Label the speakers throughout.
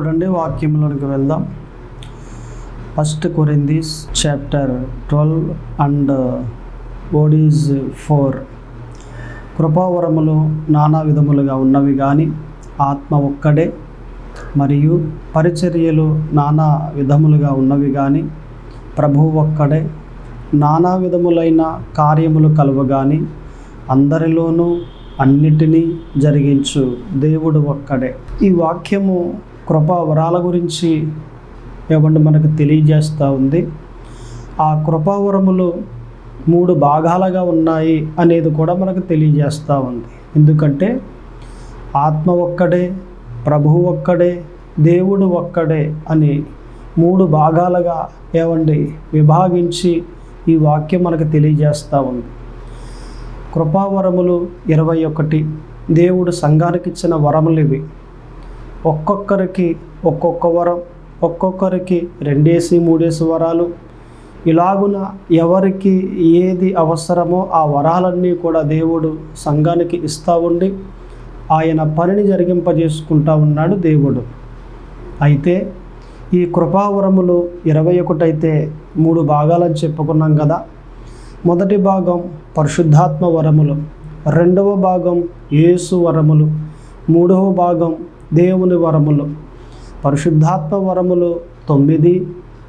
Speaker 1: చూడండి వాక్యంలోనికి వెళ్దాం. First Corinthians chapter twelve and ఓడీస్ four కృపావరములు నానా విధములుగా ఉన్నవి కానీ ఆత్మ ఒక్కడే మరియు పరిచర్యలు నానా విధములుగా ఉన్నవి కానీ ప్రభువు ఒక్కడే నానా విధములైన కార్యములు కలువ కానీ అందరిలోనూ అన్నిటినీ జరిగించు దేవుడు ఒక్కడే. ఈ వాక్యము కృపా వరాల గురించి ఇవ్వండి మనకు తెలియజేస్తూ ఉంది. ఆ కృపావరములు మూడు భాగాలుగా ఉన్నాయి అనేది కూడా మనకు తెలియజేస్తూ ఉంది. ఎందుకంటే ఆత్మ ఒక్కడే ప్రభువు ఒక్కడే దేవుడు ఒక్కడే అని మూడు భాగాలుగా ఏమండి విభాగించి ఈ వాక్యం మనకు తెలియజేస్తూ ఉంది. కృపావరములు ఇరవై ఒకటి దేవుడు సంఘానికి ఇచ్చిన వరములు ఇవి. ఒక్కొక్కరికి ఒక్కొక్క వరం ఒక్కొక్కరికి రెండేసి మూడేసి వరాలు. ఇలాగున ఎవరికి ఏది అవసరమో ఆ వరాలన్నీ కూడా దేవుడు సంఘానికి ఇస్తూ ఉండి ఆయన పనిని జరిగింపజేసుకుంటా ఉన్నాడు దేవుడు. అయితే ఈ కృపావరములు ఇరవై ఒకటి అయితే మూడు భాగాలని చెప్పుకున్నాం కదా. మొదటి భాగం పరిశుద్ధాత్మ వరములు రెండవ భాగం యేసు వరములు మూడవ భాగం దేవుని వరములు పరిశుద్ధాత్మ వరములు తొమ్మిది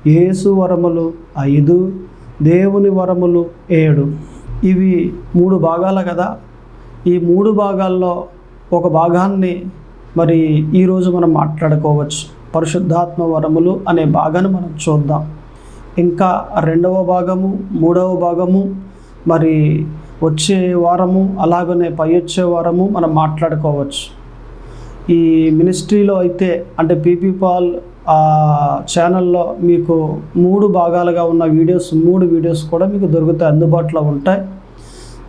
Speaker 1: యేసు వరములు ఐదు దేవుని వరములు ఏడు. ఇవి మూడు భాగాలు కదా? ఈ మూడు భాగాల్లో ఒక భాగాన్ని మరి ఈరోజు మనం మాట్లాడుకోవచ్చు. పరిశుద్ధాత్మ వరములు అనే భాగాన్ని మనం చూద్దాం. ఇంకా రెండవ భాగము మూడవ భాగము మరి వచ్చే వారము అలాగనే పై వచ్చే వారము మనం మాట్లాడుకోవచ్చు. ఈ మినిస్ట్రీలో అయితే అంటే పీపీ పాల్ ఆ ఛానల్లో మీకు మూడు భాగాలుగా ఉన్న వీడియోస్ మూడు వీడియోస్ కూడా మీకు దొరుకుతాయి అందుబాటులో ఉంటాయి.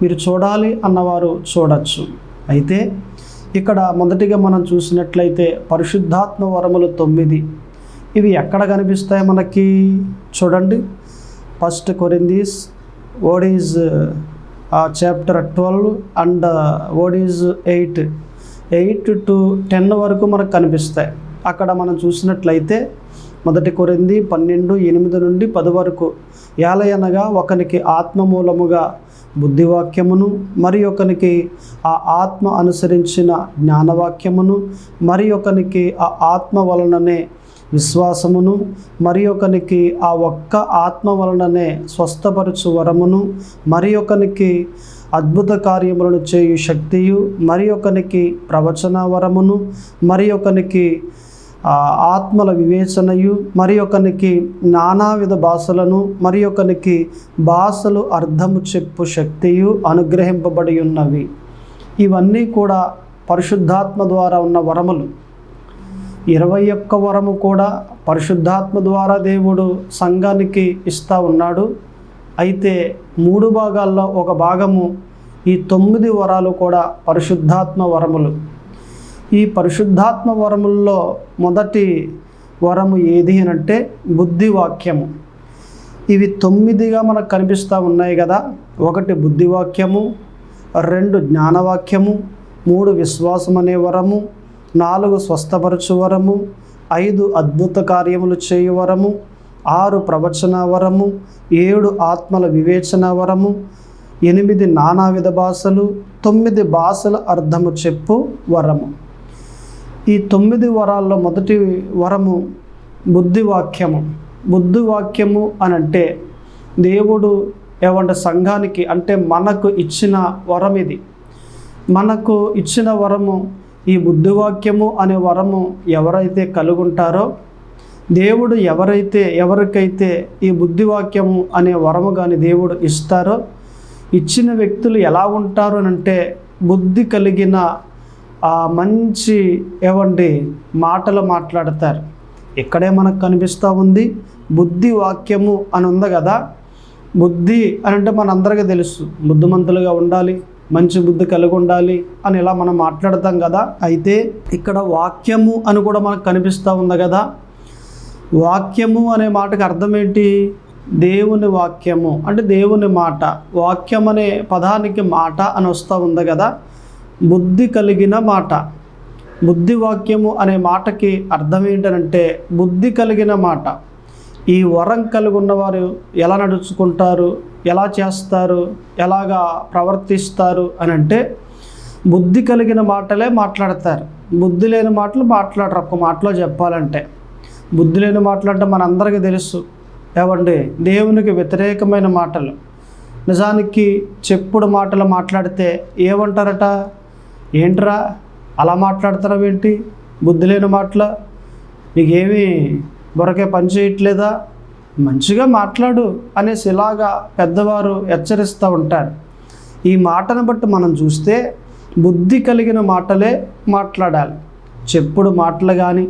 Speaker 1: మీరు చూడాలి అన్నవారు చూడవచ్చు అయితే ఇక్కడ మొదటిగా మనం చూసినట్లయితే పరిశుద్ధాత్మ వరములు తొమ్మిది. ఇవి ఎక్కడ కనిపిస్తాయి మనకి? చూడండి. ఫస్ట్ కొరిందీస్ ఓడ్ is chapter twelve and ఓడ్ is eight eight to ten వరకు మనకు కనిపిస్తాయి. అక్కడ మనం చూసినట్లయితే మొదటి కొరింది పన్నెండు ఎనిమిది నుండి పది వరకు ఏలయనగా ఒకనికి ఆత్మ మూలముగా బుద్ధివాక్యమును మరి ఒకనికి ఆ ఆత్మ అనుసరించిన జ్ఞానవాక్యమును మరి ఒకనికి ఆ ఆత్మ వలననే విశ్వాసమును మరి ఒకనికి ఆ ఒక్క ఆత్మ వలననే స్వస్థపరచు వరమును మరి ఒకనికి అద్భుత కార్యములను చేయు శక్తియు మరి ఒకనికి ప్రవచన వరమును మరి ఒకనికి ఆత్మల వివేచనయు మరి ఒకనికి నానావిధ భాషలను మరి ఒకనికి భాషలు అర్థము చెప్పు శక్తియు అనుగ్రహింపబడి ఉన్నవి ఇవన్నీ కూడా పరిశుద్ధాత్మ ద్వారా ఉన్న వరములు. ఇరవై ఒక్క వరము కూడా పరిశుద్ధాత్మ ద్వారా దేవుడు సంఘానికి ఇస్తూ ఉన్నాడు. అయితే మూడు భాగాల్లో ఒక భాగము ఈ తొమ్మిది వరాలు కూడా పరిశుద్ధాత్మ వరములు. ఈ పరిశుద్ధాత్మ వరముల్లో మొదటి వరము ఏది అని అంటే బుద్ధి వాక్యము. ఇవి తొమ్మిదిగా మనకు కనిపిస్తూ ఉన్నాయి కదా. ఒకటి బుద్ధి వాక్యము రెండు జ్ఞానవాక్యము మూడు విశ్వాసం అనే వరము నాలుగు స్వస్థపరచు వరము ఐదు అద్భుత కార్యములు చేయు వరము ఆరు ప్రవచన వరము ఏడు ఆత్మల వివేచన వరము ఎనిమిది నానావిధ భాషలు తొమ్మిది భాషల అర్థము చెప్పు వరము. ఈ తొమ్మిది వరాల్లో మొదటి వరము బుద్ధి వాక్యము బుద్ధి వాక్యము అని అంటే దేవుడు ఏమంటే సంఘానికి అంటే మనకు ఇచ్చిన వరం ఇది. మనకు ఇచ్చిన వరము ఈ బుద్ధివాక్యము అనే వరము ఎవరైతే కలుగుంటారో దేవుడు ఎవరైతే ఎవరికైతే ఈ బుద్ధివాక్యము అనే వరము కానీ దేవుడు ఇస్తారో ఇచ్చిన వ్యక్తులు ఎలా ఉంటారు అని అంటే బుద్ధి కలిగిన ఆ మంచి ఏవండి మాటలు మాట్లాడతారు. ఇక్కడే మనకు కనిపిస్తూ ఉంది బుద్ధి వాక్యము అని ఉంది కదా బుద్ధి అని అంటే మనందరికీ తెలుసు. బుద్ధిమంతులుగా ఉండాలి మంచి బుద్ధి కలిగి ఉండాలి అని ఇలా మనం మాట్లాడతాం కదా అయితే ఇక్కడ వాక్యము అని కూడా మనకు కనిపిస్తూ ఉంది కదా వాక్యము అనే మాటకు అర్థం ఏంటి? దేవుని వాక్యము. అంటే దేవుని మాట. వాక్యం అనే పదానికి మాట అని వస్తూ ఉంది కదా? బుద్ధి కలిగిన మాట. బుద్ధి వాక్యము అనే మాటకి అర్థం ఏంటంటే బుద్ధి కలిగిన మాట. ఈ వరం కలిగి ఉన్నవారు ఎలా నడుచుకుంటారు? ఎలా చేస్తారు? ఎలాగా ప్రవర్తిస్తారు? అని అంటే బుద్ధి కలిగిన మాటలే మాట్లాడతారు. బుద్ధి లేని మాటలు మాట్లాడరు. ఒక్క మాటలో చెప్పాలంటే. బుద్ధి లేని మాటలు అంటే మనందరికీ తెలుసు. ఏమండి దేవునికి వ్యతిరేకమైన మాటలు. నిజానికి చెప్పుడు మాటలు మాట్లాడితే ఏమంటారట? ఏంట్రా? అలా మాట్లాడతారా ఏంటి? బుద్ధి లేని మాటలు. నీకేమీ బొరకే పని చేయట్లేదా? మంచిగా మాట్లాడు అనేసి ఇలాగా పెద్దవారు హెచ్చరిస్తూ ఉంటారు. ఈ మాటను బట్టి మనం చూస్తే బుద్ధి కలిగిన మాటలే మాట్లాడాలి. చెప్పుడు మాటలు కానీ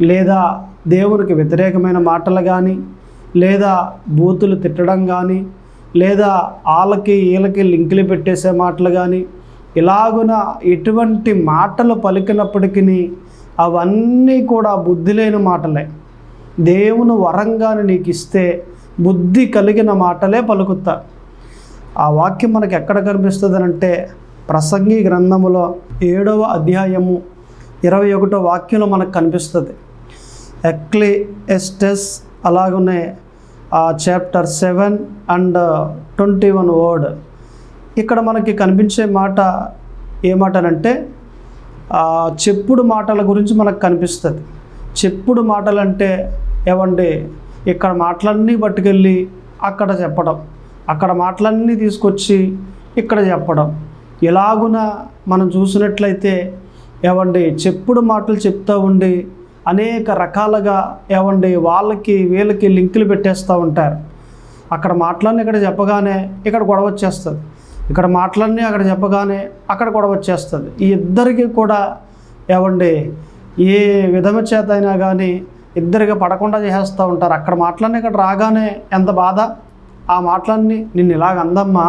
Speaker 1: లేదా దేవునికి వ్యతిరేకమైన మాటలు కానీ లేదా బూతులు తిట్టడం కానీ లేదా వాళ్ళకి వీళ్ళకి లింకులు పెట్టేసే మాటలు కానీ ఇలాగున ఎటువంటి మాటలు పలికినప్పటికీ అవన్నీ కూడా బుద్ధి లేని మాటలే. దేవుని వరంగాని నీకు ఇస్తే బుద్ధి కలిగిన మాటలే పలుకుతా. ఆ వాక్యం మనకు ఎక్కడ కనిపిస్తుంది అంటే ప్రసంగి గ్రంథములో ఏడవ అధ్యాయము ఇరవై ఒకటో వాక్యంలో మనకు కనిపిస్తుంది. ఎక్లీ ఎస్టెస్ అలాగనే chapter seven and twenty one word. ఇక్కడ మనకి కనిపించే మాట ఏ మాటనంటే చెప్పుడు మాటల గురించి మనకు కనిపిస్తుంది. చెప్పుడు మాటలు అంటే ఏమండి ఇక్కడ మాటలన్నీ పట్టుకెళ్ళి అక్కడ చెప్పడం. అక్కడ మాటలన్నీ తీసుకొచ్చి ఇక్కడ చెప్పడం. ఎలాగున మనం చూసినట్లయితే ఏమండి చెప్పుడు మాటలు చెప్తూ ఉండి అనేక రకాలుగా ఏమండి వాళ్ళకి వీళ్ళకి లింకులు పెట్టేస్తూ ఉంటారు. అక్కడ మాట్లాడిన ఇక్కడ చెప్పగానే ఇక్కడ గొడవ వచ్చేస్తుంది. ఇక్కడ మాట్లాడిన అక్కడ చెప్పగానే అక్కడ గొడవ వచ్చేస్తుంది. ఈ ఇద్దరికి కూడా ఏమండి ఏ విధమ చేత అయినా కానీ ఇద్దరికి పడకుండా చేసేస్తూ ఉంటారు. అక్కడ మాట్లాడిన ఇక్కడ రాగానే ఎంత బాధ? ఆ మాటలన్నీ నిన్ను ఇలాగ అందమ్మా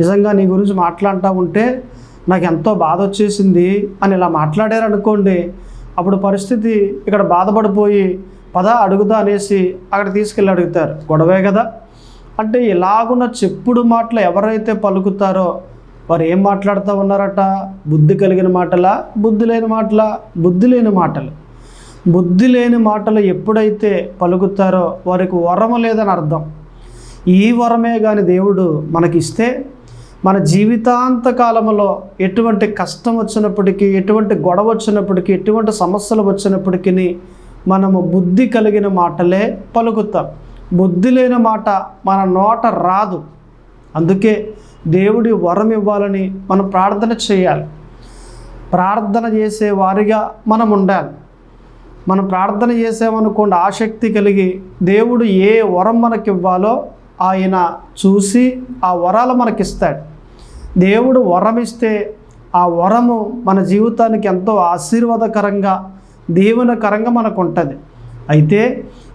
Speaker 1: నిజంగా నీ గురించి మాట్లాడుతూ ఉంటే నాకు ఎంతో బాధ వచ్చేసింది అని ఇలా మాట్లాడారు అనుకోండి అప్పుడు పరిస్థితి ఇక్కడ బాధపడిపోయి పద అడుగుదా అనేసి అక్కడ తీసుకెళ్ళి అడుగుతారు. గొడవే కదా. అంటే ఇలాగున్న చెప్పుడు మాటలు ఎవరైతే పలుకుతారో వారు ఏం మాట్లాడుతూ ఉన్నారట? బుద్ధి కలిగిన మాటలా? బుద్ధి లేని మాటలా? బుద్ధి లేని మాటలు. బుద్ధి లేని మాటలు ఎప్పుడైతే పలుకుతారో వారికి వరము లేదని అర్థం. ఈ వరమే కానీ దేవుడు మనకిస్తే మన జీవితాంత కాలంలో ఎటువంటి కష్టం వచ్చినప్పటికీ ఎటువంటి గొడవ వచ్చినప్పటికీ ఎటువంటి సమస్యలు వచ్చినప్పటికీ మనము బుద్ధి కలిగిన మాటలే పలుకుతాం. బుద్ధి లేని మాట మన నోట రాదు. అందుకే దేవుడి వరం ఇవ్వాలని మనం ప్రార్థన చేయాలి. ప్రార్థన చేసే వారిగా మనం ఉండాలి. మనం ప్రార్థన చేసామనుకోండి ఆసక్తి కలిగి దేవుడు ఏ వరం మనకివ్వాలో ఆయన చూసి ఆ వరాలు మనకిస్తాడు. దేవుడు వరం ఇస్తే ఆ వరము మన జీవితానికి ఎంతో ఆశీర్వాదకరంగా దీవెనకరంగా మనకు ఉంటుంది అయితే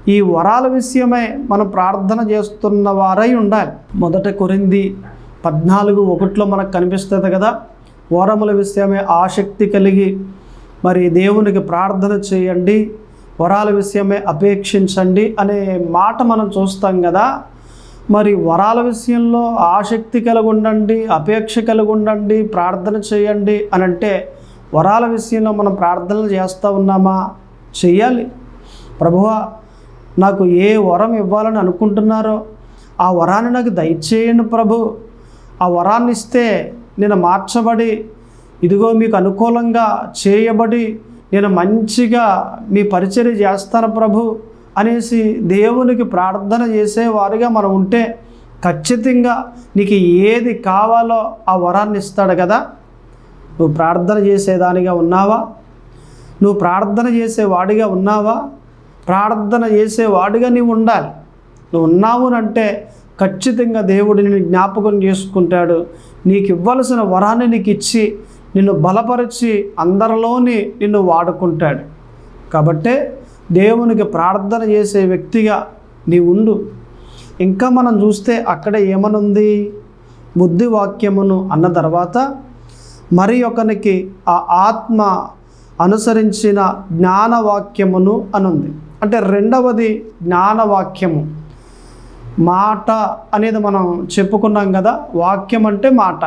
Speaker 1: ఈ వరాల విషయమై మనం ప్రార్థన చేస్తున్న వారై ఉండాలి. మొదట కొరింది పద్నాలుగు ఒకటిలో మనకు కనిపిస్తుంది కదా వరముల విషయమే ఆసక్తి కలిగి మరి దేవునికి ప్రార్థన చేయండి వరాల విషయమే అపేక్షించండి అనే మాట మనం చూస్తాం కదా మరి వరాల విషయంలో ఆసక్తి కలిగి ఉండండి అపేక్ష కలిగి ఉండండి ప్రార్థన చేయండి అని అంటే వరాల విషయంలో మనం ప్రార్థనలు చేస్తూ ఉన్నామా? చెయ్యాలి ప్రభువా నాకు ఏ వరం ఇవ్వాలని అనుకుంటున్నారో ఆ వరాన్ని నాకు దయచేయండి ప్రభు. ఆ వరాన్ని ఇస్తే నేను మార్చబడి ఇదిగో మీకు అనుకూలంగా చేయబడి నేను మంచిగా మీ పరిచర్య చేస్తాను ప్రభు. అనేసి దేవునికి ప్రార్థన చేసేవారుగా మనం ఉంటే ఖచ్చితంగా నీకు ఏది కావాలో ఆ వరాన్ని ఇస్తాడు కదా. నువ్వు ప్రార్థన చేసేదానిగా ఉన్నావా? నువ్వు ప్రార్థన చేసేవాడిగా ఉన్నావా? ప్రార్థన చేసేవాడిగా నీవు ఉండాలి. నువ్వు ఉన్నావు అంటే ఖచ్చితంగా దేవుడు నిన్ను జ్ఞాపకం చేసుకుంటాడు. నీకు ఇవ్వాల్సిన వరాన్ని నీకు ఇచ్చి నిన్ను బలపరిచి అందరిలోని నిన్ను వాడుకుంటాడు. కాబట్టే దేవునికి ప్రార్థన చేసే వ్యక్తిగా నీ ఉండు ఇంకా మనం చూస్తే అక్కడ ఏమనుంది? బుద్ధి వాక్యమును అన్న తర్వాత మరి ఒకనికి ఆ ఆత్మ అనుసరించిన జ్ఞానవాక్యమును అనుంది. అంటే రెండవది జ్ఞానవాక్యము. మాట అనేది మనం చెప్పుకున్నాం కదా వాక్యం అంటే మాట.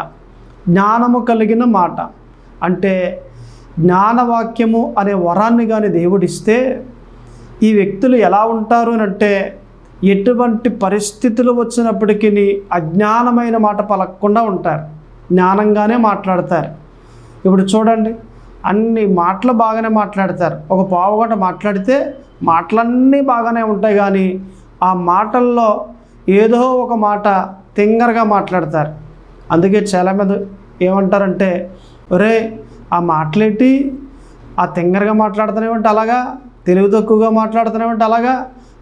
Speaker 1: జ్ఞానము కలిగిన మాట. అంటే జ్ఞానవాక్యము అనే వరాన్ని కానీ దేవుడిస్తే ఈ వ్యక్తులు ఎలా ఉంటారు అని అంటే ఎటువంటి పరిస్థితులు వచ్చినప్పటికీ అజ్ఞానమైన మాట పలకకుండా ఉంటారు. జ్ఞానంగానే మాట్లాడతారు. ఇప్పుడు చూడండి అన్ని మాటలు బాగానే మాట్లాడతారు. ఒక పావుగంట మాట్లాడితే మాటలన్నీ బాగానే ఉంటాయి కానీ ఆ మాటల్లో ఏదో ఒక మాట తింగరగా మాట్లాడతారు. అందుకే చాలామంది ఏమంటారంటే ఒరే ఆ మాటలేంటి? ఆ తింగరగా మాట్లాడుతున్నావేంటి అలాగా? తెలివి తక్కువగా మాట్లాడుతున్నామంటే అలాగా?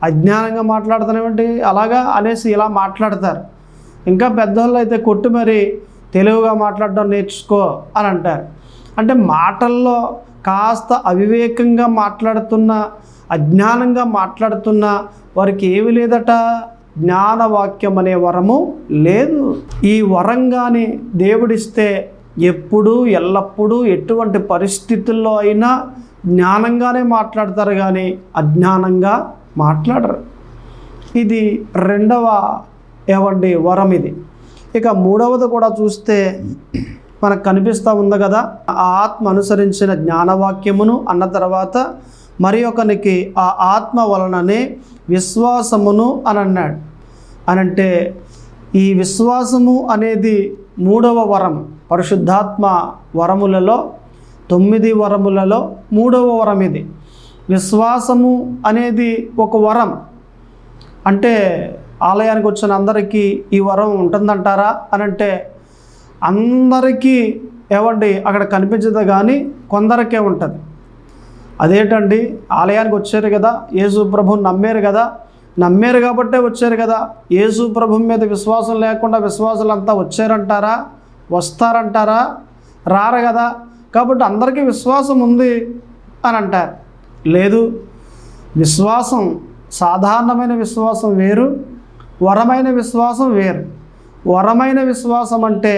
Speaker 1: అజ్ఞానంగా మాట్లాడుతున్నామంటే అలాగా? అనేసి ఇలా మాట్లాడతారు. ఇంకా పెద్దవాళ్ళు అయితే కొట్టి మరి తెలివిగా మాట్లాడడం నేర్చుకో అని అంటారు. అంటే మాటల్లో కాస్త అవివేకంగా మాట్లాడుతున్న అజ్ఞానంగా మాట్లాడుతున్న వారికి ఏమి లేదట? జ్ఞానవాక్యం అనే వరము లేదు. ఈ వరం కానీ దేవుడిస్తే ఎప్పుడూ ఎల్లప్పుడూ ఎటువంటి పరిస్థితుల్లో అయినా జ్ఞానంగానే మాట్లాడతారు కానీ అజ్ఞానంగా మాట్లాడరు. ఇది రెండవ ఏవండి వరం ఇది. ఇక మూడవది కూడా చూస్తే మనకు కనిపిస్తూ ఉంది కదా ఆ ఆత్మ అనుసరించిన జ్ఞానవాక్యమును అన్న తర్వాత మరి ఒకనికి ఆ ఆత్మ వలననే విశ్వాసమును అని అన్నాడు. అనంటే ఈ విశ్వాసము అనేది మూడవ వరం పరిశుద్ధాత్మ వరములలో తొమ్మిది వరములలో మూడవ వరం ఇది. విశ్వాసము అనేది ఒక వరం. అంటే ఆలయానికి వచ్చిన అందరికీ ఈ వరం ఉంటుందంటారా? అని అంటే అందరికీ ఏవండి? అక్కడ కనిపించదు కానీ కొందరికే ఉంటుంది. అదేంటండి? ఆలయానికి వచ్చారు కదా యేసు ప్రభు నమ్మారు కదా నమ్మారు కాబట్టే వచ్చారు కదా యేసు ప్రభు మీద విశ్వాసం లేకుండా విశ్వాసులంతా వచ్చారంటారా? వస్తారంటారా? రారు కదా. కాబట్టి అందరికీ విశ్వాసం ఉంది అని అంటారు. లేదు విశ్వాసం సాధారణమైన విశ్వాసం వేరు వరమైన విశ్వాసం వేరు. వరమైన విశ్వాసం అంటే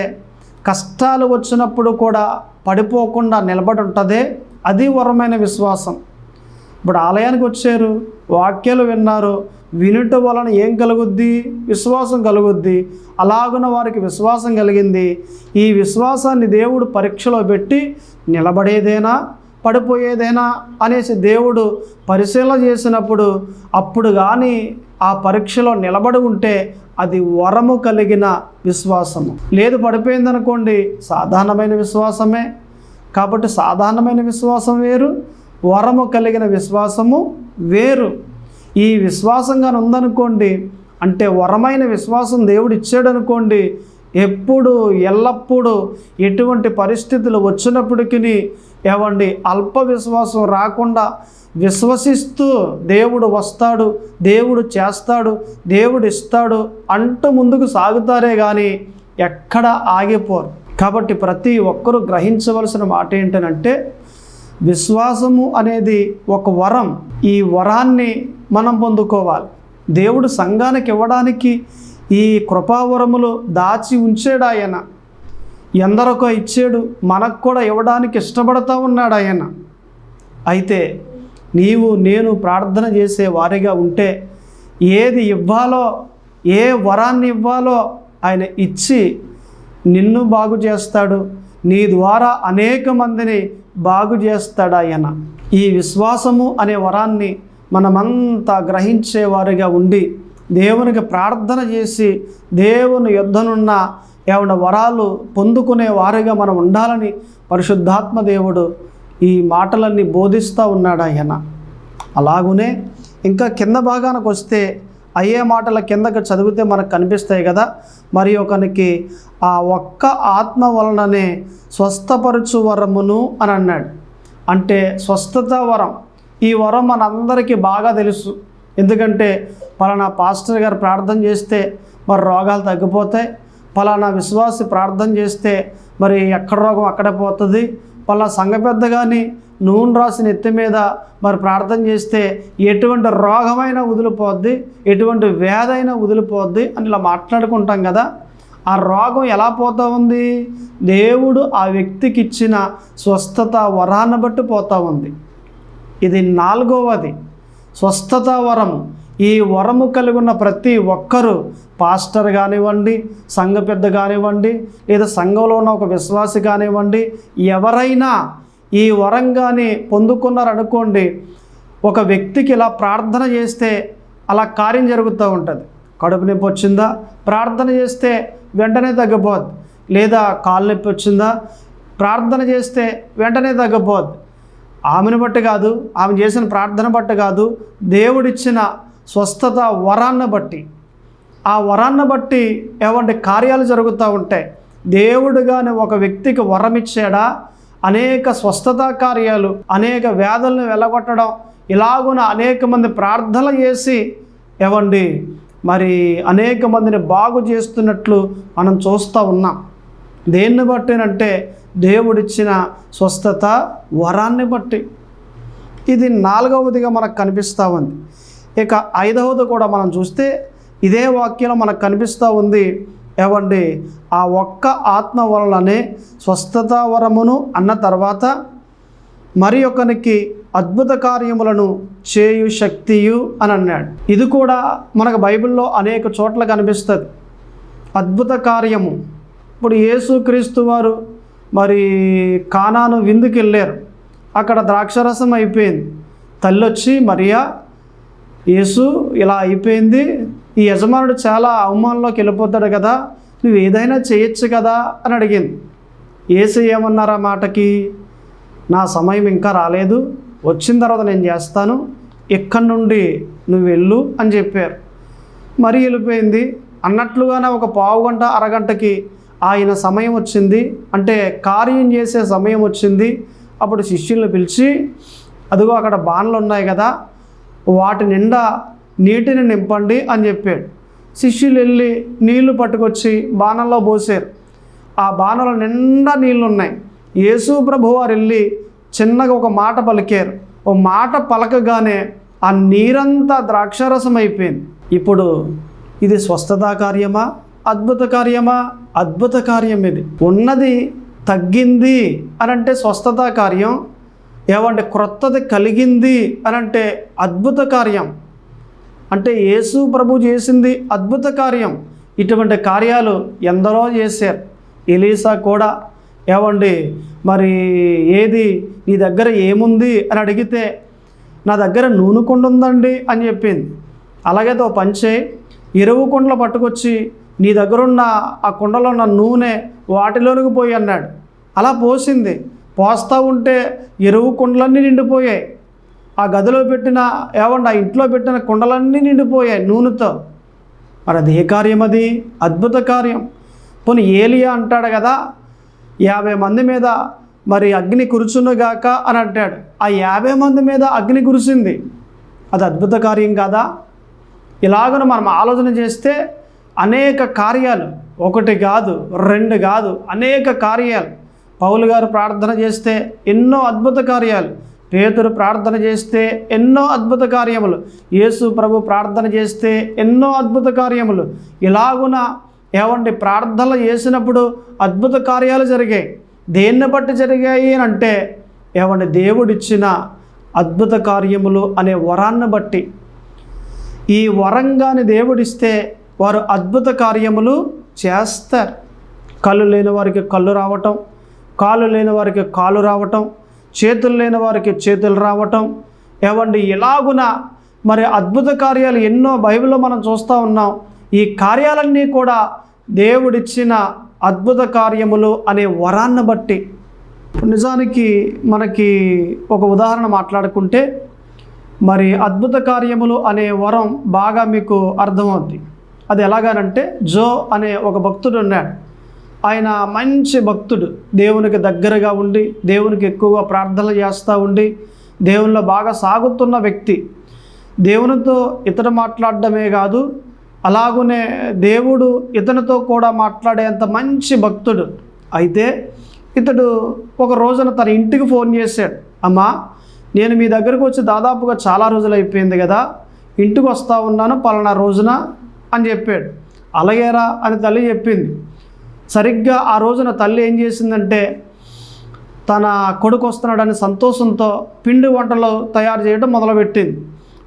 Speaker 1: కష్టాలు వచ్చినప్పుడు కూడా పడిపోకుండా నిలబడి ఉంటుందే అది వరమైన విశ్వాసం. ఇప్పుడు ఆలయానికి వచ్చారు వాక్యాలు విన్నారు వినుట వలన ఏం కలుగుద్ది? విశ్వాసం కలుగుద్ది. అలాగున వారికి విశ్వాసం కలిగింది. ఈ విశ్వాసాన్ని దేవుడు పరీక్షలో పెట్టి నిలబడేదేనా? పడిపోయేదేనా? అనేసి దేవుడు పరిశీలన చేసినప్పుడు అప్పుడు కానీ ఆ పరీక్షలో నిలబడి ఉంటే అది వరము కలిగిన విశ్వాసము. లేదు పడిపోయిందనుకోండి సాధారణమైన విశ్వాసమే. కాబట్టి సాధారణమైన విశ్వాసం వేరు వరము కలిగిన విశ్వాసము వేరు. ఈ విశ్వాసంగా ఉందనుకోండి అంటే వరమైన విశ్వాసం దేవుడు ఇచ్చాడు అనుకోండి ఎప్పుడు ఎల్లప్పుడూ ఎటువంటి పరిస్థితులు వచ్చినప్పటికీ ఏవండి అల్ప విశ్వాసం రాకుండా విశ్వసిస్తూ దేవుడు వస్తాడు దేవుడు చేస్తాడు దేవుడు ఇస్తాడు అంటూ ముందుకు సాగుతారే కానీ ఎక్కడ ఆగిపోరు. కాబట్టి ప్రతి ఒక్కరూ గ్రహించవలసిన మాట ఏంటనంటే విశ్వాసము అనేది ఒక వరం. ఈ వరాన్ని మనం పొందుకోవాలి. దేవుడు సంఘానికి ఇవ్వడానికి ఈ కృపావరములు దాచి ఉంచాడు ఆయన. ఎందరికో ఇచ్చాడు మనకు కూడా ఇవ్వడానికి ఇష్టపడతా ఉన్నాడు ఆయన. అయితే నీవు నేను ప్రార్థన చేసే వారిగా ఉంటే ఏది ఇవ్వాలో ఏ వరాన్ని ఇవ్వాలో ఆయన ఇచ్చి నిన్ను బాగు చేస్తాడు. నీ ద్వారా అనేక మందిని బాగు చేస్తాడు ఆయన. ఈ విశ్వాసము అనే వరాన్ని మనమంతా గ్రహించేవారిగా ఉండి దేవునికి ప్రార్థన చేసి దేవుని యుద్ధనున్న ఏమైనా వరాలు పొందుకునే వారిగా మనం ఉండాలని పరిశుద్ధాత్మ దేవుడు ఈ మాటలన్నీ బోధిస్తూ ఉన్నాడు ఆయన. అలాగునే ఇంకా కింద భాగానికి వస్తే అయ్యే మాటల కిందకి చదివితే మనకు కనిపిస్తాయి కదా మరి ఒకనికి ఆ ఒక్క ఆత్మ వలననే స్వస్థపరచు వరమును అని అన్నాడు. అంటే స్వస్థత వరం. ఈ వరం మనందరికీ బాగా తెలుసు. ఎందుకంటే పలానా పాస్టర్ గారు ప్రార్థన చేస్తే మరి రోగాలు తగ్గిపోతాయి. పలానా విశ్వాసి ప్రార్థన చేస్తే మరి ఎక్కడ రోగం అక్కడే పోతుంది. పలానా సంఘ పెద్ద కానీ నూనె రాసిన ఎత్తి మీద మరి ప్రార్థన చేస్తే ఎటువంటి రోగమైనా వదిలిపోద్ది ఎటువంటి వ్యాధైనా వదిలిపోద్ది అని ఇలా మాట్లాడుకుంటాం కదా. ఆ రోగం ఎలా పోతా ఉంది? దేవుడు ఆ వ్యక్తికి ఇచ్చిన స్వస్థత వరాన్ని బట్టి పోతా ఉంది. ఇది నాలుగవది. స్వస్థత వరము. ఈ వరము కలిగి ఉన్న ప్రతి ఒక్కరూ పాస్టర్ కానివ్వండి సంఘ పెద్ద కానివ్వండి లేదా సంఘంలో ఉన్న ఒక విశ్వాసి కానివ్వండి ఎవరైనా ఈ వరం కానీ పొందుకున్నారనుకోండి ఒక వ్యక్తికి ఇలా ప్రార్థన చేస్తే అలా కార్యం జరుగుతూ ఉంటుంది. కడుపు నొప్పి వచ్చిందా? ప్రార్థన చేస్తే వెంటనే తగ్గిపోద్ది. లేదా కాలు నొప్పి వచ్చిందా? ప్రార్థన చేస్తే వెంటనే తగ్గిపోద్ది. ఆమెను బట్టి కాదు ఆమె చేసిన ప్రార్థన బట్టి కాదు దేవుడిచ్చిన స్వస్థత వరాన్ని బట్టి. ఆ వరాన్ని బట్టి ఏమంటే కార్యాలు జరుగుతూ ఉంటాయి దేవుడుగానే ఒక వ్యక్తికి వరం ఇచ్చాడా? అనేక స్వస్థత కార్యాలు అనేక వ్యాధులను వెళ్ళగొట్టడం ఇలాగున అనేక మంది ప్రార్థనలు చేసి ఏవండి మరి అనేక మందిని బాగు చేస్తున్నట్లు మనం చూస్తూ ఉన్నాం. దేన్ని బట్టినంటే దేవుడిచ్చిన స్వస్థత వరాన్ని బట్టి. ఇది నాలుగవదిగా మనకు కనిపిస్తూ ఉంది. ఇక ఐదవది కూడా మనం చూస్తే ఇదే వాక్యంలో మనకు కనిపిస్తూ ఉంది. ఏవండి? ఆ ఒక్క ఆత్మ వలననే స్వస్థత వరమును అన్న తర్వాత మరి ఒకనికి అద్భుత కార్యములను చేయు శక్తియు అని అన్నాడు. ఇది కూడా మనకు బైబిల్లో అనేక చోట్ల కనిపిస్తుంది. అద్భుత కార్యము. ఇప్పుడు యేసుక్రీస్తు వారు మరి కానాను విందుకు వెళ్ళారు. అక్కడ ద్రాక్షరసం అయిపోయింది. తల్లి వచ్చి మరియా యేసు ఇలా అయిపోయింది. ఈ యజమానుడు చాలా అవమానంలోకి వెళ్ళిపోతాడు కదా నువ్వు ఏదైనా చేయొచ్చు కదా అని అడిగింది. ఏసు ఏమన్నారా మాటకి? నా సమయం ఇంకా రాలేదు. వచ్చిన తర్వాత నేను చేస్తాను. ఇక్కడి నుండి నువ్వు వెళ్ళు అని చెప్పారు. మరి వెళ్ళిపోయింది. అన్నట్లుగానే ఒక పావు గంట అరగంటకి ఆయన సమయం వచ్చింది. అంటే కార్యం చేసే సమయం వచ్చింది. అప్పుడు శిష్యులను పిలిచి అదిగో అక్కడ బాణలు ఉన్నాయి కదా వాటి నిండా నీటిని నింపండి అని చెప్పాడు. శిష్యులు వెళ్ళి నీళ్ళు పట్టుకొచ్చి బాణంలో పోసారు. ఆ బాణంలో నిండా నీళ్ళు ఉన్నాయి యేసు ప్రభు వారు వెళ్ళి చిన్నగా ఒక మాట పలికారు. ఓ మాట పలకగానే ఆ నీరంతా ద్రాక్షరసం అయిపోయింది ఇప్పుడు ఇది స్వస్థతా కార్యమా? అద్భుత కార్యమా? అద్భుత కార్యం ఇది. ఉన్నది తగ్గింది అని అంటే స్వస్థత కార్యం ఏమంటే క్రొత్తది కలిగింది అని అంటే అద్భుత కార్యం. అంటే యేసు ప్రభు చేసింది అద్భుత కార్యం. ఇటువంటి కార్యాలు ఎందరో చేశారు. ఎలీసా కూడా ఏమండి మరి ఏది నీ దగ్గర ఏముంది అని అడిగితే నా దగ్గర నూనె కుండ ఉందండి అని చెప్పింది. అలాగే ఓ పంచే ఎరువు కుండలు పట్టుకొచ్చి నీ దగ్గరున్న ఆ కుండలో ఉన్న నూనె వాటిలోనికి పోయి అన్నాడు. అలా పోసింది. పోస్తూ ఉంటే ఎరువు కుండలన్నీ నిండిపోయాయి. ఆ గదిలో పెట్టిన ఏమండి ఆ ఇంట్లో పెట్టిన కుండలన్నీ నిండిపోయాయి నూనెతో. మరి అది ఏ కార్యం అది? అద్భుత కార్యం. పోనీ ఏలియా అంటాడు కదా యాభై మంది మీద మరి అగ్ని కురుచునుగాక అని అంటాడు. ఆ యాభై మంది మీద అగ్ని కురిసింది. అది అద్భుత కార్యం కాదా? ఇలాగను మనం ఆలోచన చేస్తే అనేక కార్యాలు. ఒకటి కాదు రెండు కాదు అనేక కార్యాలు. పౌలు గారు ప్రార్థన చేస్తే ఎన్నో అద్భుత కార్యాలు. పేతురు ప్రార్థన చేస్తే ఎన్నో అద్భుత కార్యములు. యేసు ప్రభు ప్రార్థన చేస్తే ఎన్నో అద్భుత కార్యములు. ఇలాగున ఏమండి ప్రార్థనలు చేసినప్పుడు అద్భుత కార్యాలు జరిగాయి. దేన్ని బట్టి జరిగాయి అని అంటే ఏమండి దేవుడిచ్చిన అద్భుత కార్యములు అనే వరాన్ని బట్టి. ఈ వరంగాని దేవుడిస్తే వారు అద్భుత కార్యములు చేస్తారు. కళ్ళు లేని వారికి కళ్ళు రావటం కాళ్ళు లేని వారికి కాలు రావటం చేతులు లేని వారికి చేతులు రావటం. ఏమండి ఎలాగున మరి అద్భుత కార్యాలు ఎన్నో బైబిల్లో మనం చూస్తూ ఉన్నాం. ఈ కార్యాలన్నీ కూడా దేవుడిచ్చిన అద్భుత కార్యములు అనే వరాన్ని బట్టి. నిజానికి మనకి ఒక ఉదాహరణ మాట్లాడుకుంటే మరి అద్భుత కార్యములు అనే వరం బాగా మీకు అర్థమవుద్ది. అది ఎలాగానంటే జో అనే ఒక భక్తుడు ఉన్నాడు. ఆయన మంచి భక్తుడు. దేవునికి దగ్గరగా ఉండి దేవునికి ఎక్కువగా ప్రార్థనలు చేస్తూ ఉండి దేవునిలో బాగా సాగుతున్న వ్యక్తి. దేవునితో ఇతను మాట్లాడడమే కాదు అలాగునే దేవుడు ఇతనితో కూడా మాట్లాడేంత మంచి భక్తుడు. అయితే ఇతడు ఒక రోజున తన ఇంటికి ఫోన్ చేశాడు. అమ్మా నేను మీ దగ్గరకు వచ్చి దాదాపుగా చాలా రోజులు అయిపోయింది కదా ఇంటికి వస్తూ ఉన్నాను పలానా రోజున. అని చెప్పాడు. అలాగేరా అని తల్లి చెప్పింది. సరిగ్గా ఆ రోజున తల్లి ఏం చేసిందంటే తన కొడుకు వస్తున్నాడని సంతోషంతో పిండి వంటలు తయారు చేయడం మొదలుపెట్టింది.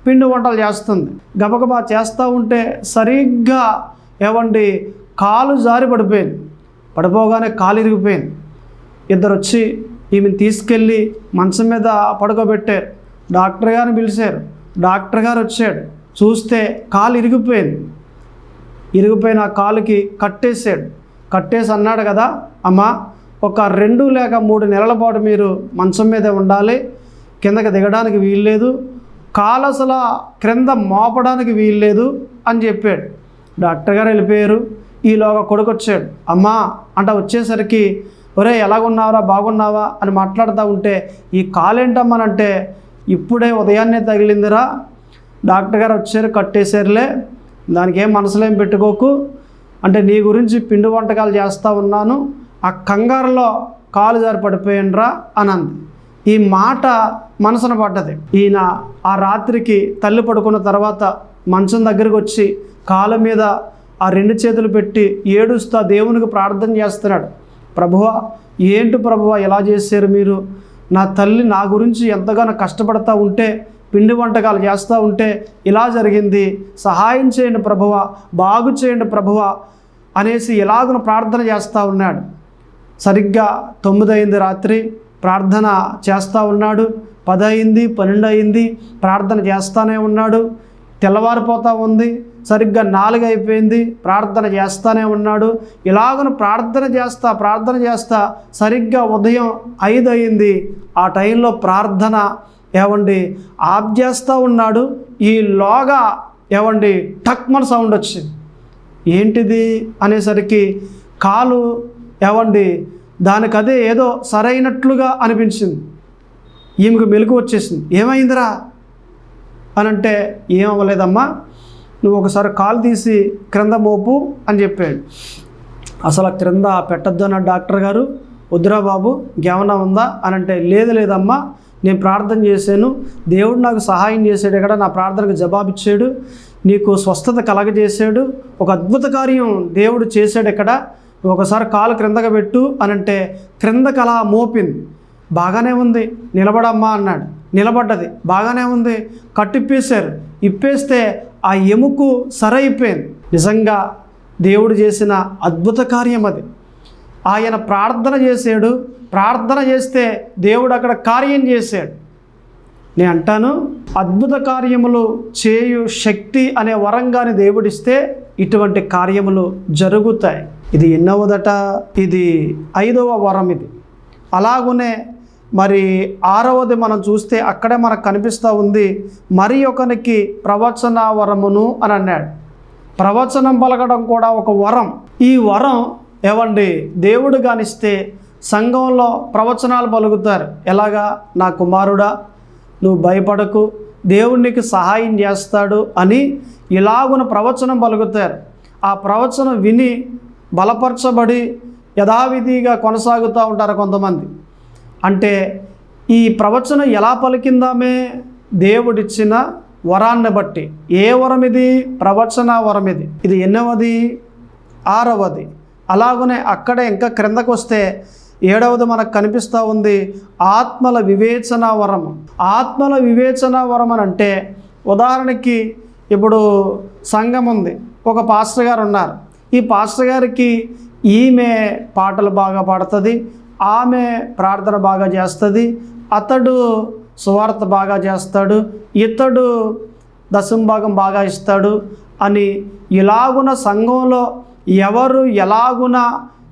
Speaker 1: పిండి వంటలు చేస్తుంది. గబగబా చేస్తూ ఉంటే సరిగ్గా ఏవండి కాలు జారి పడిపోయింది. పడిపోగానే కాలు ఇరిగిపోయింది. ఇద్దరు వచ్చి ఈమెను తీసుకెళ్ళి మంచం మీద పడుకోబెట్టారు. డాక్టర్ గారిని పిలిచారు. డాక్టర్ గారు వచ్చాడు చూస్తే కాలు ఇరిగిపోయింది. ఇరిగిపోయిన కాలుకి కట్టేసాడు కట్టేసి అన్నాడు కదా అమ్మా ఒక రెండు లేక మూడు నెలల పాటు మీరు మంచం మీదే ఉండాలి కిందకి దిగడానికి వీల్లేదు కాలు అసలు క్రింద మోపడానికి వీల్లేదు అని చెప్పాడు. డాక్టర్ గారు వెళ్ళిపోయారు. ఈలోగా కొడుకు వచ్చాడు అమ్మా అంట వచ్చేసరికి ఒరే ఎలాగున్నావురా బాగున్నావా అని మాట్లాడుతూ ఉంటే ఈ కాలేంటమ్మనంటే ఇప్పుడే ఉదయాన్నే తగిలిందిరా. డాక్టర్ గారు వచ్చారు కట్టేశారులే. దానికి ఏం మనసులేం పెట్టుకోకు. అంటే నీ గురించి పిండి వంటకాలు చేస్తూ ఉన్నాను. ఆ కంగారులో కాలు జారి పడిపోయిండ్రా అని అంది ఈ మాట మనసున పడ్డది. ఈయన ఆ రాత్రికి తల్లి పడుకున్న తర్వాత మంచం దగ్గరికి వచ్చి కాళ్ళ మీద ఆ రెండు చేతులు పెట్టి ఏడుస్తా దేవునికి ప్రార్థన చేస్తున్నాడు. ప్రభువా ఏంటి ప్రభువా ఎలా చేశారు మీరు? నా తల్లి నా గురించి ఎంతగానో కష్టపడతా ఉంటే పిండి వంటకాలు చేస్తూ ఉంటే ఇలా జరిగింది. సహాయం చేయండి ప్రభువ బాగు చేయండి ప్రభువ అనేసి ఎలాగున ప్రార్థన చేస్తూ ఉన్నాడు. సరిగ్గా తొమ్మిది అయింది రాత్రి ప్రార్థన చేస్తూ ఉన్నాడు. పది అయింది పన్నెండు అయింది ప్రార్థన చేస్తూనే ఉన్నాడు. తెల్లవారిపోతూ ఉంది సరిగ్గా నాలుగు అయిపోయింది ప్రార్థన చేస్తూనే ఉన్నాడు. ఇలాగను ప్రార్థన చేస్తా ప్రార్థన చేస్తా సరిగ్గా ఉదయం ఐదు అయింది. ఆ టైంలో ప్రార్థన ఏమండి ఆప్ చేస్తూ ఉన్నాడు ఈ లోగా ఏవండి టక్మన్ సౌండ్ వచ్చింది. ఏంటిది అనేసరికి కాలు ఏవండి దానికి అదే ఏదో సరైనట్లుగా అనిపించింది. ఈమెకు మెలకు వచ్చేసింది. ఏమైందిరా? అని అంటే ఏం అవ్వలేదమ్మా నువ్వు ఒకసారి కాలు తీసి క్రింద మోపు అని చెప్పాడు. అసలు క్రింద పెట్టద్దు అన్న డాక్టర్ గారు వద్దురా బాబు గమనం ఉందా? అని అంటే లేదు లేదమ్మా నేను ప్రార్థన చేశాను. దేవుడు నాకు సహాయం చేశాడు. ఇక్కడ నా ప్రార్థనకు జవాబిచ్చాడు నీకు స్వస్థత కలగజేశాడు. ఒక అద్భుత కార్యం దేవుడు చేశాడు ఇక్కడ ఒకసారి కాలు క్రిందగా పెట్టు అని అంటే క్రిందకు అలా మోపింది. బాగానే ఉంది. నిలబడమ్మా అన్నాడు. నిలబడ్డది. బాగానే ఉంది. కట్టిప్పేశారు. ఇప్పేస్తే ఆ ఎముకు సరైపోయింది. నిజంగా దేవుడు చేసిన అద్భుత కార్యం అది. ఆయన ప్రార్థన చేశాడు. ప్రార్థన చేస్తే దేవుడు అక్కడ కార్యం చేశాడు. నేను అంటాను అద్భుత కార్యములు చేయు శక్తి అనే వరంగాని దేవుడిస్తే ఇటువంటి కార్యములు జరుగుతాయి. ఇది ఎన్నవదట? ఇది ఐదవ వరం ఇది. అలాగునే మరి ఆరవది మనం చూస్తే అక్కడే మనకు కనిపిస్తూ ఉంది మరి ఒకనికి ప్రవచన వరమును అని అన్నాడు. ప్రవచనం పలకడం కూడా ఒక వరం. ఈ వరం ఏవండి? దేవుడు కానిస్తే సంఘంలో ప్రవచనాలు పలుకుతారు. ఎలాగా? నా కుమారుడా నువ్వు భయపడకు. దేవుడు నీకు సహాయం చేస్తాడు అని ఇలాగున ప్రవచనం పలుకుతారు. ఆ ప్రవచనం విని బలపరచబడి యథావిధిగా కొనసాగుతూ ఉంటారు కొంతమంది. అంటే ఈ ప్రవచనం ఎలా పలికిందామే? దేవుడిచ్చిన వరాన్ని బట్టి. ఏ వరం ఇది ప్రవచన వరం ఇది ఇది ఎన్నవది ఆరవది. అలాగనే అక్కడే ఇంకా క్రిందకు వస్తే ఏడవది మనకు కనిపిస్తూ ఉంది ఆత్మల వివేచన వరం. ఆత్మల వివేచన వరం అని అంటే ఉదాహరణకి ఇప్పుడు సంఘం ఉంది. ఒక పాస్టర్ గారు ఉన్నారు ఈ పాస్టర్ గారికి ఈమె పాటలు బాగా పాడుతుంది ఆమె ప్రార్థన బాగా చేస్తుంది అతడు సువార్త బాగా చేస్తాడు ఇతడు దశంభాగం బాగా ఇస్తాడు అని ఇలాగున సంఘంలో ఎవరు ఎలాగున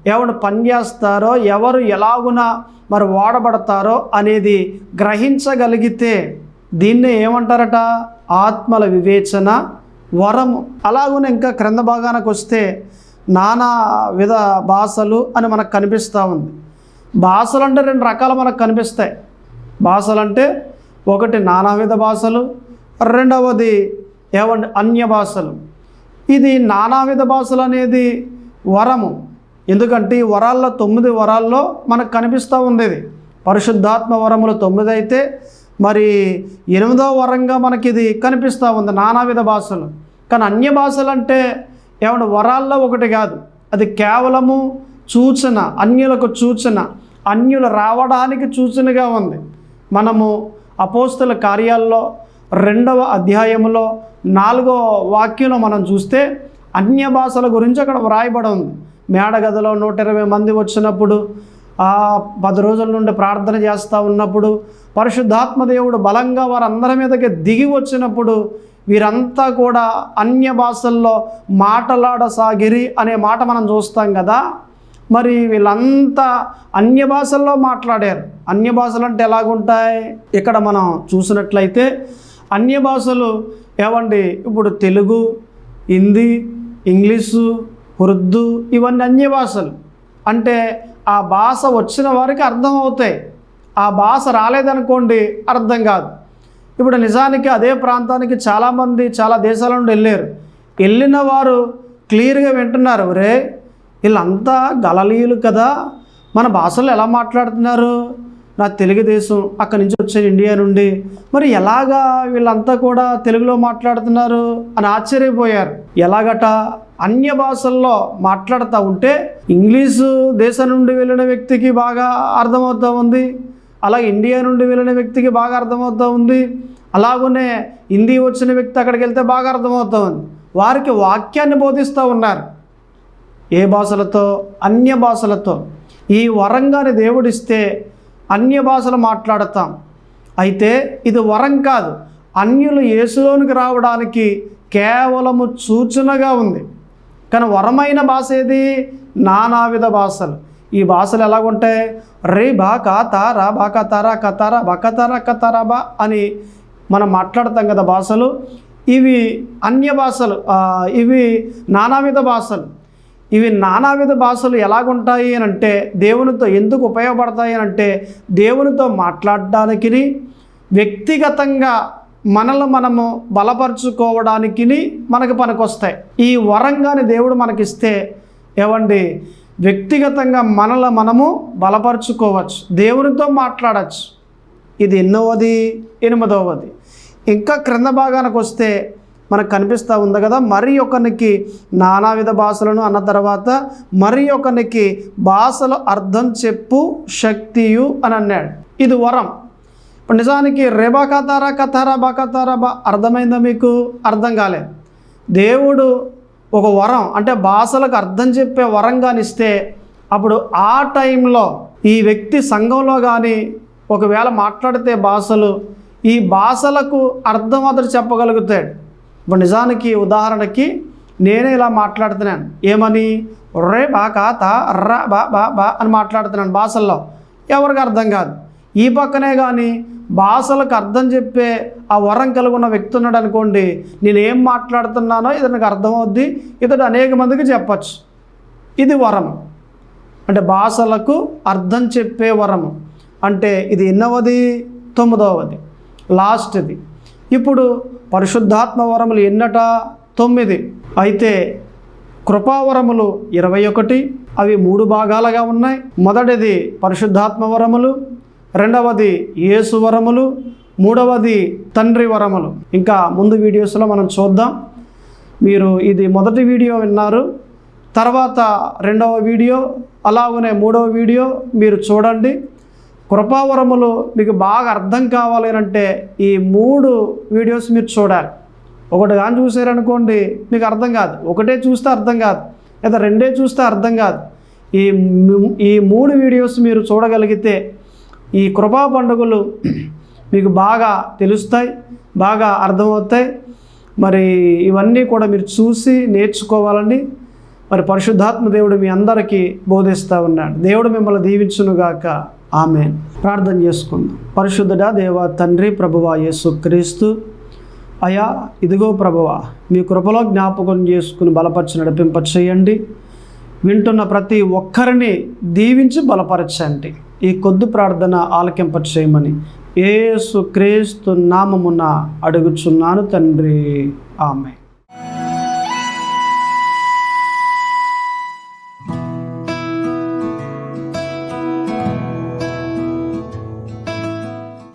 Speaker 1: ఎవరు పనిచేస్తారో ఎవరు ఎలాగున మరి వాడబడతారో అనేది గ్రహించగలిగితే దీన్నే ఏమంటారట? ఆత్మల వివేచన వరము. అలాగున ఇంకా క్రింద భాగానికి వస్తే నానా విధ భాషలు అని మనకు కనిపిస్తూ ఉంది. భాషలు అంటే రెండు రకాలు మనకు కనిపిస్తాయి. భాషలు అంటే ఒకటి నానావిధ భాషలు రెండవది ఏమంటే అన్య భాషలు. ఇది నానావిధ భాషలు అనేది వరము. ఎందుకంటే ఈ వరాల్లో తొమ్మిది వరాల్లో మనకు కనిపిస్తూ ఉంది ఇది పరిశుద్ధాత్మ వరములు తొమ్మిది అయితే మరి ఎనిమిదో వరంగా మనకి ఇది కనిపిస్తూ ఉంది నానావిధ భాషలు. కానీ అన్య భాషలు అంటే ఏమంటే వరాల్లో ఒకటి కాదు. అది కేవలము సూచన అన్యులకు సూచన అన్యులు రావడానికి సూచనగా ఉంది. మనము అపోస్తుల కార్యాల్లో రెండవ అధ్యాయంలో నాలుగో వాక్యంలో మనం చూస్తే అన్య భాషల గురించి అక్కడ వ్రాయబడి ఉంది. మేడగదిలో నూట ఇరవై మంది వచ్చినప్పుడు పది రోజుల నుండి ప్రార్థన చేస్తూ ఉన్నప్పుడు పరిశుద్ధాత్మ దేవుడు బలంగా వారందరి మీదకి దిగి వచ్చినప్పుడు వీరంతా కూడా అన్య భాషల్లో మాటలాడసాగిరి అనే మాట మనం చూస్తాం కదా. మరి వీళ్ళంతా అన్య భాషల్లో మాట్లాడారు. అన్య భాషలు అంటే ఎలాగుంటాయి? ఇక్కడ మనం చూసినట్లయితే అన్య భాషలు ఏమండి ఇప్పుడు తెలుగు హిందీ ఇంగ్లీషు ఉర్దూ ఇవన్నీ అన్య భాషలు. అంటే ఆ భాష వచ్చిన వారికి అర్థం అవుతాయి ఆ భాష రాలేదనుకోండి అర్థం కాదు. ఇప్పుడు నిజానికి అదే ప్రాంతానికి చాలామంది చాలా దేశాల నుండి వెళ్ళారు. వెళ్ళిన వారు క్లియర్గా వింటున్నారు. రే వీళ్ళంతా గలలీయులు కదా. మన భాషలో ఎలా మాట్లాడుతున్నారు? నా తెలుగుదేశం అక్కడి నుంచి వచ్చే ఇండియా నుండి. మరి ఎలాగా వీళ్ళంతా కూడా తెలుగులో మాట్లాడుతున్నారు అని ఆశ్చర్యపోయారు. ఎలాగట అన్య భాషల్లో మాట్లాడుతూ ఉంటే ఇంగ్లీషు దేశం నుండి వెళ్ళిన వ్యక్తికి బాగా అర్థమవుతూ ఉంది. అలాగే ఇండియా నుండి వెళ్ళిన వ్యక్తికి బాగా అర్థమవుతూ ఉంది. అలాగనే హిందీ వచ్చిన వ్యక్తి అక్కడికి వెళ్తే బాగా అర్థమవుతూ ఉంది. వారికి వాక్యాన్ని బోధిస్తూ ఉన్నారు. ఏ భాషలతో? అన్య భాషలతో. ఈ వరంగాని దేవుడిస్తే అన్య భాషలు మాట్లాడతాం. అయితే ఇది వరం కాదు. అన్యులు యేసులోనికి రావడానికి కేవలము సూచనగా ఉంది. కానీ వరమైన భాష ఏది? నానావిధ భాషలు. ఈ భాషలు ఎలాగుంటాయి? రే బా కా తారా బా కా తారా కతారా బా కతారా బా అని మనం మాట్లాడతాం కదా భాషలు. ఇవి అన్య భాషలు ఇవి నానావిధ భాషలు. ఇవి నానావిధ భాషలు ఎలాగుంటాయి అని అంటే దేవునితో ఎందుకు ఉపయోగపడతాయి అని అంటే దేవునితో మాట్లాడడానికి వ్యక్తిగతంగా మనల్ని మనము బలపరుచుకోవడానికి మనకు పనికొస్తాయి. ఈ వరంగాని దేవుడు మనకిస్తే ఏవండి? వ్యక్తిగతంగా మనల్ని మనము బలపరుచుకోవచ్చు దేవునితో మాట్లాడచ్చు. ఇది ఎన్నోవది? ఎనిమిదవది. ఇంకా క్రింద భాగానికి వస్తే మనకు కనిపిస్తూ ఉంది కదా. మరి ఒకనికి నానావిధ భాషలను అన్న తర్వాత మరి ఒకనికి భాషలు అర్థం చెప్పు శక్తియు అని అన్నాడు. ఇది వరం. ఇప్పుడు నిజానికి రేబా కతారా కథారా బా కతారా బా అర్థమైందా మీకు? అర్థం కాలేదు దేవుడు ఒక వరం అంటే భాషలకు అర్థం చెప్పే వరం కానిస్తే అప్పుడు ఆ టైంలో ఈ వ్యక్తి సంఘంలో కానీ ఒకవేళ మాట్లాడితే భాషలు ఈ భాషలకు అర్థం అతడు చెప్పగలుగుతాడు. ఇప్పుడు నిజానికి ఉదాహరణకి నేనే ఇలా మాట్లాడుతున్నాను. ఏమని? రే బా కా తా రా బా బా బా అని మాట్లాడుతున్నాను భాషల్లో. ఎవరికి అర్థం కాదు. ఈ పక్కనే కానీ భాషలకు అర్థం చెప్పే ఆ వరం కలిగి ఉన్న వ్యక్తి ఉన్నాడు అనుకోండి నేను ఏం మాట్లాడుతున్నానో ఇతనికి అర్థమవుద్ది. ఇతడు అనేక మందికి చెప్పచ్చు. ఇది వరం అంటే భాషలకు అర్థం చెప్పే వరము. అంటే ఇది ఎన్నవది? తొమ్మిదవది. లాస్ట్ది. ఇప్పుడు పరిశుద్ధాత్మ వరములు ఎన్నట? తొమ్మిది. అయితే కృపావరములు ఇరవై ఒకటి అవి మూడు భాగాలుగా ఉన్నాయి. మొదటిది పరిశుద్ధాత్మ వరములు రెండవది యేసు వరములు మూడవది తండ్రి వరములు. ఇంకా ముందు వీడియోస్లో మనం చూద్దాం. మీరు ఇది మొదటి వీడియో విన్నారు. తర్వాత రెండవ వీడియో అలాగనే మూడవ వీడియో మీరు చూడండి. కృపావరములు మీకు బాగా అర్థం కావాలి అంటే ఈ మూడు వీడియోస్ మీరు చూడాలి. ఒకటి కానీ చూసారనుకోండి మీకు అర్థం కాదు. ఒకటే చూస్తే అర్థం కాదు. లేదా రెండే చూస్తే అర్థం కాదు. ఈ ఈ మూడు వీడియోస్ మీరు చూడగలిగితే ఈ కృపా పండుగలు మీకు బాగా తెలుస్తాయి బాగా అర్థమవుతాయి. మరి ఇవన్నీ కూడా మీరు చూసి నేర్చుకోవాలని మరి పరిశుద్ధాత్మ దేవుడు మీ అందరికీ బోధిస్తూ ఉన్నాడు. దేవుడు మిమ్మల్ని దీవించునుగాక. ఆమె ప్రార్థన చేసుకుందాం. పరిశుద్ధుడా దేవ తండ్రి ప్రభువా యేసు క్రీస్తు అయా ఇదిగో ప్రభువా మీ కృపలో జ్ఞాపకం చేసుకుని బలపరిచి నడిపింప చేయండి వింటున్న ప్రతి ఒక్కరిని దీవించి బలపరచండి. ఈ కొద్ది ప్రార్థన ఆలకింప చేయమని ఏసు క్రీస్తు నామమున అడుగుచున్నాను తండ్రి. ఆమె